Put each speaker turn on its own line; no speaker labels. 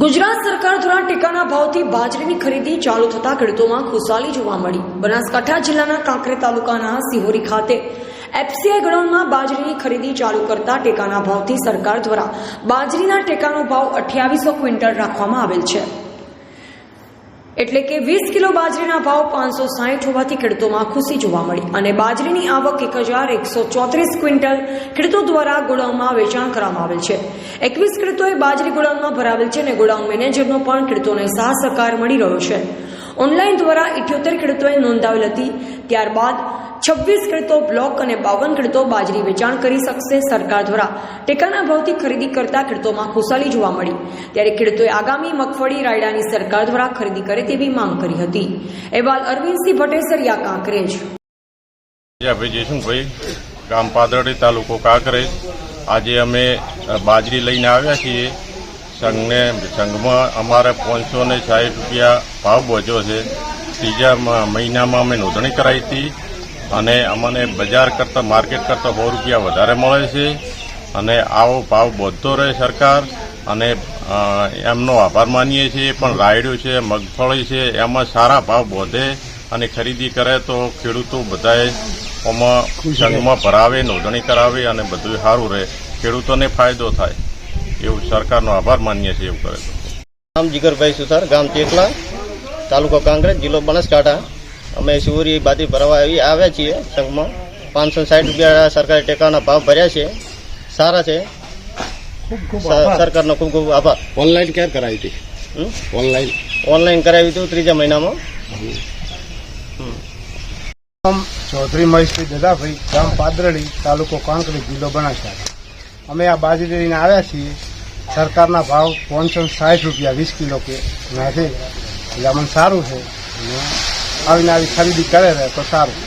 ગુજરાત સરકાર દ્વારા ટેકાના ભાવથી બાજરીની ખરીદી ચાલુ થતા ખેડૂતોમાં ખુશાલી જોવા મળી. બનાસકાંઠા જિલ્લાના કાંકરે તાલુકાના સિહોરી ખાતે એફસીઆઈ ગોડાઉનમાં બાજરીની ખરીદી ચાલુ કરતા ટેકાના ભાવથી સરકાર દ્વારા બાજરીના ટેકાનો ભાવ અઠ્યાવીસો ક્વિન્ટલ રાખવામાં આવેલ છે. એટલે કે વીસ કિલો બાજરીના ભાવ પાંચસો સાહીઠ હોવાથી ખેડૂતોમાં ખુશી જોવા મળી અને બાજરીની આવક એક હજાર એકસો ચોત્રીસ ક્વિન્ટલ ખેડૂતો દ્વારા ગોડાઉનમાં વેચાણ કરવામાં આવેલ છે. એકવીસ ખેડૂતોએ બાજરી ગોડાઉનમાં ભરાવેલ છે અને ગોડાઉન મેનેજરનો પણ ખેડૂતોને સાહ સહકાર મળી રહ્યો છે. ઓનલાઈન દ્વારા ઇઠ્યોતેર ખેડૂતોએ નોંધાવેલ હતી. ત્યારબાદ છવ્વીસ ખેડૂતો બ્લોક અને બાવન ખેડૂતો બાજરી વેચાણ કરી શકશે સરકાર દ્વારા. ટેકાના ભાવથી ખરીદી કરતા ખેડૂતોમાં ખુશાલી જોવા મળી. ત્યારે ખેડૂતોએ આગામી મગફળી, રાયડાની સરકાર દ્વારા ખરીદી કરે તેવી માંગ કરી હતી. અહેવાલ અરવિંદસિંહ ભટ્ટેસરિયા, કાંકરેજ.
ભાઈ જયસુખભાઈ ગામ પાદરડી તાલુકો કાંકરેજ. આજે અમે બાજરી લઈને આવ્યા છીએ. સંઘને, સંઘમાં અમારે પાંચસો ને સાઠ રૂપિયા ભાવ બચ્યો છે. ત્રીજા મહિનામાં અમે નોંધણી કરાવી હતી. અને અમને બજાર કરતાં માર્કેટ કરતાં સો રૂપિયા વધારે મળે છે. અને આવો ભાવ વધતો રહે સરકાર. અને એમનો આભાર માનીએ છીએ. પણ રાયડું છે મગફળી છે એમાં સારા ભાવ વધે. અને ખરીદી કરે તો ખેડૂતો બધાએ આમાં સંઘમાં ભરાવે નોંધણી કરાવે અને બધું સારું રહે. ખેડૂતોને ફાયદો થાય. એવું સરકારનો આભાર માનીએ છીએ એવું કરે તો.
નામ જીગરભાઈ સુથાર ગામ ચેકલા તાલુકો કાંકરેજ જિલ્લો બનાસકાંઠા. અમે સુરી બાદી ભરવા આવી આવ્યા છીએ સંઘમાં. પાંચસો સાઠ રૂપિયા સરકારી ટેકાના ભાવ ભર્યા છે. સારા છે. સરકારનો ખૂબ ખૂબ આભાર.
ઓનલાઈન ક્યારે કરાવી હતી? ઓનલાઈન.
ઓનલાઈન કરાવી હતું ત્રીજા મહિનામાં.
નામ ચૌધરી મહેશભાઈ દદાભાઈ ગામ પાદરડી તાલુકો કાંકરી જિલ્લો બનાસકાંઠા. અમે આ બાજરી લઈને આવ્યા છીએ. સરકારના ભાવ પાંચસો સાઠ રૂપિયા વીસ કિલો કે નાખે એટલે અમને સારું છે. આવીને આવી ખરીદી કરે ને તો સારું.